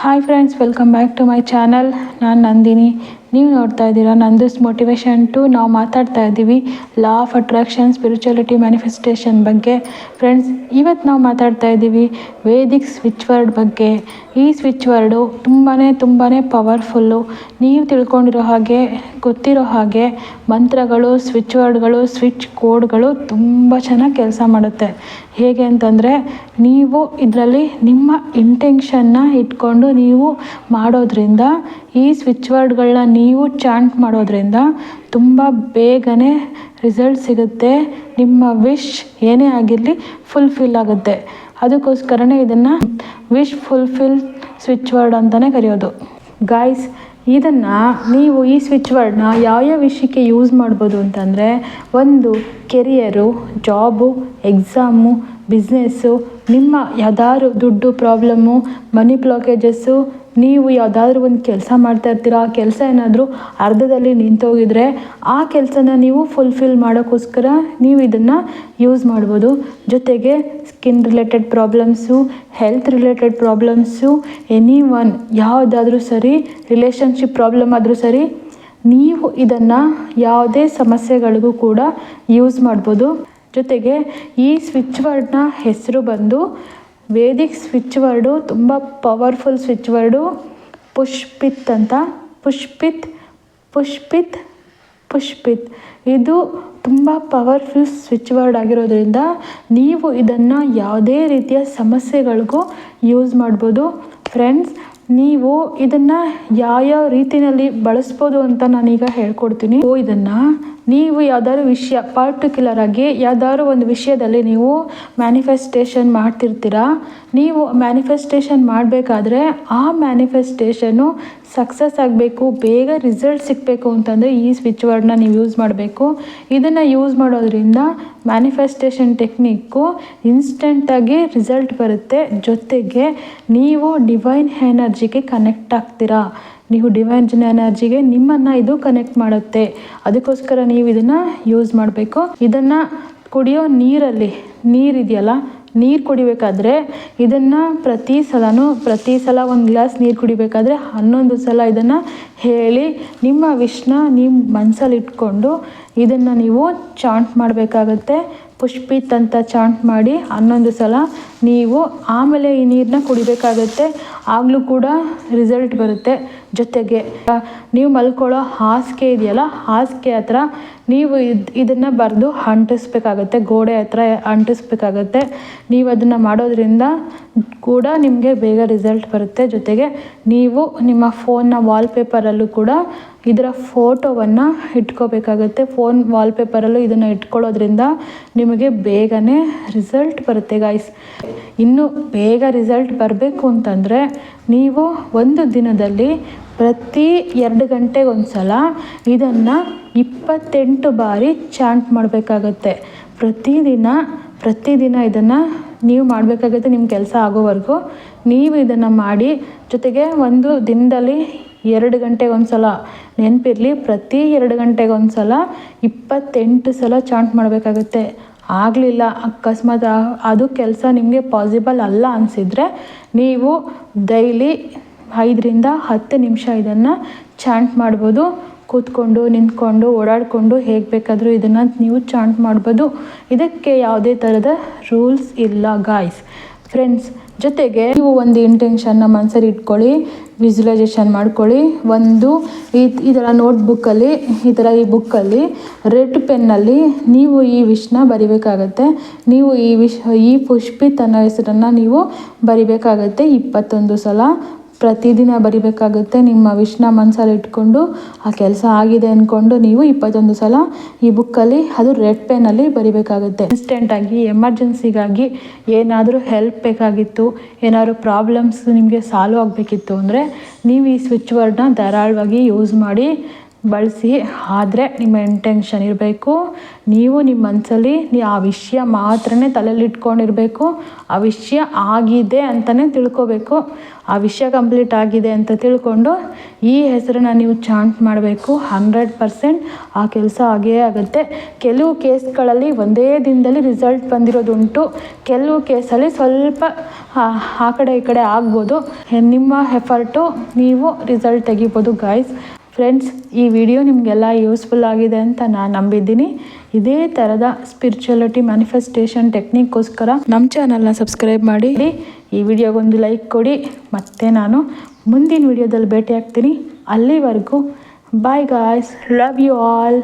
hi friends welcome back to my channel ನಾನು ನಂದಿನಿ ನೀವು ನೋಡ್ತಾ ಇದ್ದೀರಾ ನಂದಸ್ ಮೋಟಿವೇಶನ್ ಟು ನಾವು ಮಾತಾಡ್ತಾ ಇದ್ದೀವಿ. Law of attraction spirituality manifestation ಬಗ್ಗೆ. ಫ್ರೆಂಡ್ಸ್ ಇವತ್ತು ನಾವು ಮಾತಾಡ್ತಾ ಇದ್ದೀವಿ ವೇದಿಕ್ ಸ್ವಿಚ್ ವರ್ಡ್ ಬಗ್ಗೆ. ಈ ಸ್ವಿಚ್ ವರ್ಡು ತುಂಬಾ ತುಂಬಾ ಪವರ್ಫುಲ್ಲು ನೀವು ತಿಳ್ಕೊಂಡಿರೋ ಹಾಗೆ, ಗೊತ್ತಿರೋ ಹಾಗೆ ಮಂತ್ರಗಳು ಸ್ವಿಚ್ ವರ್ಡ್ಗಳು ಸ್ವಿಚ್ ಕೋಡ್ಗಳು ತುಂಬ ಚೆನ್ನಾಗಿ ಕೆಲಸ ಮಾಡುತ್ತೆ. ಹೇಗೆ ಅಂತಂದರೆ ನೀವು ಇದರಲ್ಲಿ ನಿಮ್ಮ ಇಂಟೆನ್ಷನ್ನ ಇಟ್ಕೊಂಡು ನೀವು ಮಾಡೋದ್ರಿಂದ ಈ ಸ್ವಿಚ್ ವರ್ಡ್ಗಳನ್ನ ನೀವು ಚಾಂಟ್ ಮಾಡೋದ್ರಿಂದ ತುಂಬ ಬೇಗನೆ ರಿಸಲ್ಟ್ ಸಿಗುತ್ತೆ. ನಿಮ್ಮ ವಿಶ್ ಏನೇ ಆಗಿರಲಿ ಫುಲ್ಫಿಲ್ ಆಗುತ್ತೆ. ಅದಕ್ಕೋಸ್ಕರನೇ ಇದನ್ನು ವಿಶ್ ಫುಲ್ಫಿಲ್ ಸ್ವಿಚ್ ವರ್ಡ್ ಅಂತಲೇ ಕರೆಯೋದು. ಗಾಯ್ಸ್ ಇದನ್ನು ನೀವು ಈ ಸ್ವಿಚ್ ವರ್ಡ್ನ ಯಾವ್ಯಾವ ವಿಷಯಕ್ಕೆ ಯೂಸ್ ಮಾಡ್ಬೋದು ಅಂತಂದರೆ, ಒಂದು ಕೆರಿಯರು, ಜಾಬು, ಎಕ್ಸಾಮು ಬಿಸ್ನೆಸ್ಸು ನಿಮ್ಮ ಯಾವ್ದಾದ್ರು ದುಡ್ಡು ಪ್ರಾಬ್ಲಮ್ಮು ಮನಿ ಬ್ಲಾಕೇಜಸ್ಸು ನೀವು ಯಾವುದಾದ್ರೂ ಒಂದು ಕೆಲಸ ಮಾಡ್ತಾ ಇರ್ತೀರ ಆ ಕೆಲಸ ಏನಾದರೂ ಅರ್ಧದಲ್ಲಿ ನಿಂತೋಗಿದ್ರೆ ಆ ಕೆಲಸನ ನೀವು ಫುಲ್ಫಿಲ್ ಮಾಡೋಕ್ಕೋಸ್ಕರ ನೀವು ಇದನ್ನು ಯೂಸ್ ಮಾಡ್ಬೋದು. ಜೊತೆಗೆ skin related problems health related problems any one ಯಾವುದಾದ್ರೂ ಸರಿ ರಿಲೇಷನ್ಶಿಪ್ ಪ್ರಾಬ್ಲಮ್ ಆದರೂ ಸರಿ, ನೀವು ಇದನ್ನು ಯಾವುದೇ ಸಮಸ್ಯೆಗಳಿಗೂ ಕೂಡ ಯೂಸ್ ಮಾಡ್ಬೋದು. ಜೊತೆಗೆ ಈ ಸ್ವಿಚ್ ವರ್ಡ್ನ ಹೆಸರು ಬಂದು ವೇದಿಕ್ ಸ್ವಿಚ್ ವರ್ಡು, ತುಂಬ ಪವರ್ಫುಲ್ ಸ್ವಿಚ್ ವರ್ಡು, ಪುಷ್ಪಿತ್ ಅಂತ, ಪುಷ್ಪಿತ್ ಪುಷ್ಪಿತ್ ಪುಷ್ಪಿತ್. ಇದು ತುಂಬ ಪವರ್ಫುಲ್ ಸ್ವಿಚ್ ವರ್ಡ್ ಆಗಿರೋದ್ರಿಂದ ನೀವು ಇದನ್ನು ಯಾವುದೇ ರೀತಿಯ ಸಮಸ್ಯೆಗಳಿಗೂ ಯೂಸ್ ಮಾಡ್ಬೋದು. ಫ್ರೆಂಡ್ಸ್, ನೀವು ಇದನ್ನು ಯಾವ್ಯಾವ ರೀತಿಯಲ್ಲಿ ಬಳಸ್ಬೋದು ಅಂತ ನಾನೀಗ ಹೇಳ್ಕೊಡ್ತೀನಿ. ಓ ಇದನ್ನು ನೀವು ಯಾವ್ದಾದ್ರು ವಿಷಯ ಪರ್ಟಿಕ್ಯುಲರ್ ಆಗಿ ಯಾವ್ದಾದ್ರು ಒಂದು ವಿಷಯದಲ್ಲಿ ನೀವು ಮ್ಯಾನಿಫೆಸ್ಟೇಷನ್ ಮಾಡ್ತಿರ್ತೀರ, ನೀವು ಮ್ಯಾನಿಫೆಸ್ಟೇಷನ್ ಮಾಡಬೇಕಾದ್ರೆ ಆ ಮ್ಯಾನಿಫೆಸ್ಟೇಷನು ಸಕ್ಸಸ್ ಆಗಬೇಕು, ಬೇಗ ರಿಸಲ್ಟ್ ಸಿಗಬೇಕು ಅಂತಂದರೆ ಈ ಸ್ವಿಚ್ ವರ್ಡ್ನ ನೀವು ಯೂಸ್ ಮಾಡಬೇಕು. ಇದನ್ನು ಯೂಸ್ ಮಾಡೋದ್ರಿಂದ ಮ್ಯಾನಿಫೆಸ್ಟೇಷನ್ ಟೆಕ್ನಿಕ್ಕು ಇನ್ಸ್ಟೆಂಟಾಗಿ ರಿಸಲ್ಟ್ ಬರುತ್ತೆ. ಜೊತೆಗೆ ನೀವು ಡಿವೈನ್ ಎನರ್ಜಿಗೆ ಕನೆಕ್ಟ್ ಆಗ್ತೀರಾ. ನೀವು ಡಿವೈನ್ ಎನರ್ಜಿಗೆ ನಿಮ್ಮನ್ನು ಇದು ಕನೆಕ್ಟ್ ಮಾಡುತ್ತೆ. ಅದಕ್ಕೋಸ್ಕರ ನೀವು ಇದನ್ನು ಯೂಸ್ ಮಾಡಬೇಕು. ಇದನ್ನು ಕುಡಿಯೋ ನೀರಲ್ಲಿ ನೀರಿದೆಯಲ್ಲ ನೀರು ಕುಡಿಬೇಕಾದ್ರೆ ಇದನ್ನು ಪ್ರತಿ ಸಲನೂ, ಪ್ರತಿ ಸಲ ಒಂದು ಗ್ಲಾಸ್ ನೀರು ಕುಡಿಬೇಕಾದ್ರೆ ಹನ್ನೊಂದು ಸಲ ಇದನ್ನು ಹೇಳಿ ನಿಮ್ಮ ವಿಷ್ನ ನಿಮ್ಮ ಮನಸ್ಸಲ್ಲಿ ಇಟ್ಕೊಂಡು ಇದನ್ನು ನೀವು ಚಾಂಟ್ ಮಾಡಬೇಕಾಗತ್ತೆ. ಪುಷ್ಪಿತ್ ಅಂತ ಚಾಂಟ್ ಮಾಡಿ ಹನ್ನೊಂದು ಸಲ ನೀವು ಆಮೇಲೆ ಈ ನೀರನ್ನ ಕುಡಿಬೇಕಾಗತ್ತೆ. ಆಗಲೂ ಕೂಡ ರಿಸಲ್ಟ್ ಬರುತ್ತೆ. ಜೊತೆಗೆ ನೀವು ಮಲ್ಕೊಳ್ಳೋ ಹಾಸಿಗೆ ಇದೆಯಲ್ಲ, ಹಾಸಿಗೆ ಹತ್ರ ನೀವು ಇದು, ಇದನ್ನು ಬರೆದು ಅಂಟಿಸ್ಬೇಕಾಗತ್ತೆ, ಗೋಡೆ ಹತ್ರ ಅಂಟಿಸ್ಬೇಕಾಗತ್ತೆ. ನೀವು ಅದನ್ನು ಮಾಡೋದ್ರಿಂದ ಕೂಡ ನಿಮಗೆ ಬೇಗ ರಿಸಲ್ಟ್ ಬರುತ್ತೆ. ಜೊತೆಗೆ ನೀವು ನಿಮ್ಮ ಫೋನ್ನ ವಾಲ್ಪೇಪರಲ್ಲೂ ಕೂಡ ಇದರ ಫೋಟೋವನ್ನು ಇಟ್ಕೋಬೇಕಾಗತ್ತೆ. ಫೋನ್ ವಾಲ್ಪೇಪರಲ್ಲೂ ಇದನ್ನು ಇಟ್ಕೊಳ್ಳೋದ್ರಿಂದ ನಿಮಗೆ ಬೇಗನೆ ರಿಸಲ್ಟ್ ಬರುತ್ತೆ ಗಾಯ್ಸ್ ಇನ್ನು ಬೇಗ ರಿಸಲ್ಟ್ ಬರಬೇಕು ಅಂತಂದರೆ ನೀವು ಒಂದು ದಿನದಲ್ಲಿ ಪ್ರತಿ ಎರಡು ಗಂಟೆಗೊಂದ್ಸಲ ಇದನ್ನು ಇಪ್ಪತ್ತೆಂಟು ಬಾರಿ ಚಾಂಟ್ ಮಾಡಬೇಕಾಗತ್ತೆ. ಪ್ರತಿದಿನ ಪ್ರತಿದಿನ ಇದನ್ನು ನೀವು ಮಾಡಬೇಕಾಗತ್ತೆ ನಿಮ್ಮ ಕೆಲಸ ಆಗೋವರೆಗೂ. ನೀವು ಇದನ್ನು ಮಾಡಿ ಜೊತೆಗೆ ಒಂದು ದಿನದಲ್ಲಿ ಎರಡು ಗಂಟೆಗೊಂದ್ಸಲ ನೆನಪಿರಲಿ, ಪ್ರತಿ ಎರಡು ಗಂಟೆಗೊಂದ್ಸಲ ಇಪ್ಪತ್ತೆಂಟು ಸಲ ಚಾಂಟ್ ಮಾಡಬೇಕಾಗತ್ತೆ. ಆಗಲಿಲ್ಲ, ಅಕಸ್ಮಾತ್ ಅದು ಕೆಲಸ ನಿಮಗೆ ಪಾಸಿಬಲ್ ಅಲ್ಲ ಅನಿಸಿದರೆ ನೀವು ಡೈಲಿ ಐದರಿಂದ ಹತ್ತು ನಿಮಿಷ ಇದನ್ನು ಚಾಂಟ್ ಮಾಡ್ಬೋದು. ಕೂತ್ಕೊಂಡು, ನಿಂತ್ಕೊಂಡು, ಓಡಾಡಿಕೊಂಡು ಹೇಗೆ ಬೇಕಾದರೂ ಇದನ್ನು ನೀವು ಚಾಂಟ್ ಮಾಡ್ಬೋದು. ಇದಕ್ಕೆ ಯಾವುದೇ ಥರದ ರೂಲ್ಸ್ ಇಲ್ಲ ಗಾಯ್ಸ್ ಫ್ರೆಂಡ್ಸ್ ಜೊತೆಗೆ ನೀವು ಒಂದು ಇಂಟೆನ್ಷನ್ನ ಮನಸ್ಸಲ್ಲಿ ಇಟ್ಕೊಳ್ಳಿ ವಿಜುವಲೈಸೇಷನ್ ಮಾಡ್ಕೊಳ್ಳಿ. ಒಂದು ಈ ಈ ಥರ ನೋಟ್ಬುಕ್ಕಲ್ಲಿ ಈ ಥರ ಈ ಬುಕ್ಕಲ್ಲಿ ರೆಡ್ ಪೆನ್ನಲ್ಲಿ ನೀವು ಈ ವಿಶ್ನ ಬರಿಬೇಕಾಗತ್ತೆ. ನೀವು ಈ ವಿಶ್ ಈ ಪುಷ್ಪಿತ್ ಅನ್ನೋ ಹೆಸರನ್ನು ನೀವು ಬರಿಬೇಕಾಗತ್ತೆ ಇಪ್ಪತ್ತೊಂದು ಸಲ. ಪ್ರತಿದಿನ ಬರಿಬೇಕಾಗುತ್ತೆ. ನಿಮ್ಮ ವಿಷ್ಣ ಮನಸ್ಸಲ್ಲಿ ಇಟ್ಕೊಂಡು ಆ ಕೆಲಸ ಆಗಿದೆ ಅಂದ್ಕೊಂಡು ನೀವು ಇಪ್ಪತ್ತೊಂದು ಸಲ ಈ ಬುಕ್ಕಲ್ಲಿ ಅದು ರೆಡ್ ಪೆನ್ನಲ್ಲಿ ಬರಿಬೇಕಾಗುತ್ತೆ. ಇನ್ಸ್ಟೆಂಟಾಗಿ ಎಮರ್ಜೆನ್ಸಿಗಾಗಿ ಏನಾದರೂ ಹೆಲ್ಪ್ ಬೇಕಾಗಿತ್ತು, ಏನಾದರೂ ಪ್ರಾಬ್ಲಮ್ಸ್ ನಿಮಗೆ ಸಾಲ್ವ್ ಆಗಬೇಕಿತ್ತು ಅಂದರೆ ನೀವು ಈ ಸ್ವಿಚ್ ವರ್ಡ್ನ ಧಾರಾಳವಾಗಿ ಯೂಸ್ ಮಾಡಿ ಬಳಸಿ, ಆದರೆ ನಿಮ್ಮ ಇಂಟೆನ್ಷನ್ ಇರಬೇಕು. ನೀವು ನಿಮ್ಮ ಮನಸ್ಸಲ್ಲಿ ನೀ ಆ ವಿಷಯ ಮಾತ್ರನೇ ತಲೆಯಲ್ಲಿ ಇಟ್ಕೊಂಡಿರಬೇಕು. ಆ ವಿಷಯ ಆಗಿದೆ ಅಂತಲೇ ತಿಳ್ಕೊಬೇಕು. ಆ ವಿಷಯ ಕಂಪ್ಲೀಟ್ ಆಗಿದೆ ಅಂತ ತಿಳ್ಕೊಂಡು ಈ ಹೆಸರನ್ನ ನೀವು ಚಾಂಟ್ ಮಾಡಬೇಕು. ಹಂಡ್ರೆಡ್ ಪರ್ಸೆಂಟ್ ಆ ಕೆಲಸ ಆಗೇ ಆಗುತ್ತೆ. ಕೆಲವು ಕೇಸ್ಗಳಲ್ಲಿ ಒಂದೇ ದಿನದಲ್ಲಿ ರಿಸಲ್ಟ್ ಬಂದಿರೋದುಂಟು. ಕೆಲವು ಕೇಸಲ್ಲಿ ಸ್ವಲ್ಪ, ಆ ಕಡೆ ಈ ಕಡೆ ಆಗ್ಬೋದು. ನಿಮ್ಮ ಎಫರ್ಟು ನೀವು ರಿಸಲ್ಟ್ ತೆಗಿಬೋದು ಗಾಯ್ಸ್ ಫ್ರೆಂಡ್ಸ್ ಈ ವಿಡಿಯೋ ನಿಮಗೆಲ್ಲ ಯೂಸ್ಫುಲ್ ಆಗಿದೆ ಅಂತ ನಾನು ನಂಬಿದ್ದೀನಿ. ಇದೇ ಥರದ ಸ್ಪಿರಿಚುವಲಿಟಿ ಮ್ಯಾನಿಫೆಸ್ಟೇಷನ್ ಟೆಕ್ನಿಕ್ಗೋಸ್ಕರ ನಮ್ಮ ಚಾನಲ್ನ ಸಬ್ಸ್ಕ್ರೈಬ್ ಮಾಡಿ. ಈ ವಿಡಿಯೋಗೊಂದು ಲೈಕ್ ಕೊಡಿ. ಮತ್ತೆ ನಾನು ಮುಂದಿನ ವಿಡಿಯೋದಲ್ಲಿ ಭೇಟಿ ಆಗ್ತೀನಿ ಅಲ್ಲಿವರೆಗೂ bye guys love you all